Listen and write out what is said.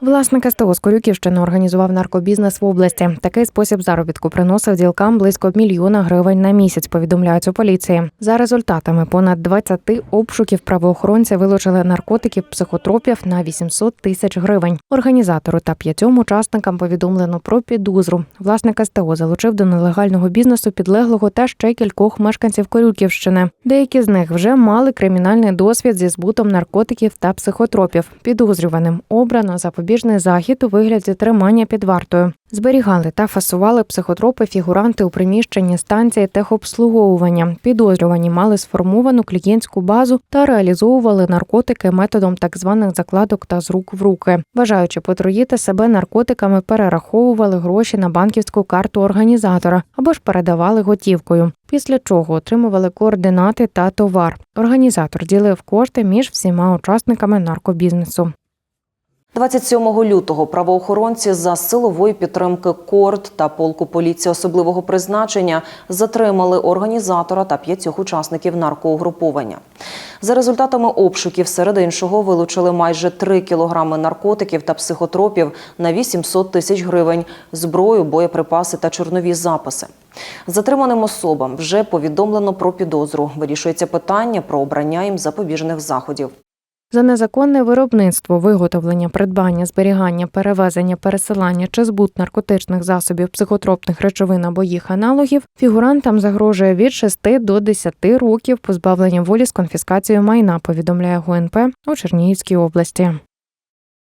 Власник СТО з Корюківщини організував наркобізнес в області. Такий спосіб заробітку приносив ділкам близько мільйона гривень на місяць. Повідомляють у поліції. За результатами понад 20 обшуків правоохоронці вилучили наркотиків психотропів на 800 тисяч гривень. Організатору та п'ятьом учасникам повідомлено про підозру. Власник СТО залучив до нелегального бізнесу підлеглого та ще кількох мешканців Корюківщини. Деякі з них вже мали кримінальний досвід зі збутом наркотиків та психотропів. Підозрюваним обрано запобіжний захід у вигляді тримання під вартою. Зберігали та фасували психотропи фігуранти у приміщенні станції техобслуговування. Підозрювані мали сформовану клієнтську базу та реалізовували наркотики методом так званих закладок та з рук в руки. Бажаючи потруїти себе наркотиками, перераховували гроші на банківську карту організатора або ж передавали готівкою. Після чого отримували координати та товар. Організатор ділив кошти між всіма учасниками наркобізнесу. 27 лютого правоохоронці за силової підтримки КОРД та полку поліції особливого призначення затримали організатора та п'ятьох учасників наркоугруповання. За результатами обшуків, серед іншого, вилучили майже 3 кілограми наркотиків та психотропів на 800 тисяч гривень, зброю, боєприпаси та чорнові записи. Затриманим особам вже повідомлено про підозру. Вирішується питання про обрання їм запобіжних заходів. За незаконне виробництво, виготовлення, придбання, зберігання, перевезення, пересилання чи збут наркотичних засобів, психотропних речовин або їх аналогів фігурантам загрожує від 6 до 10 років позбавлення волі з конфіскацією майна. Повідомляє ГУНП у Чернігівській області.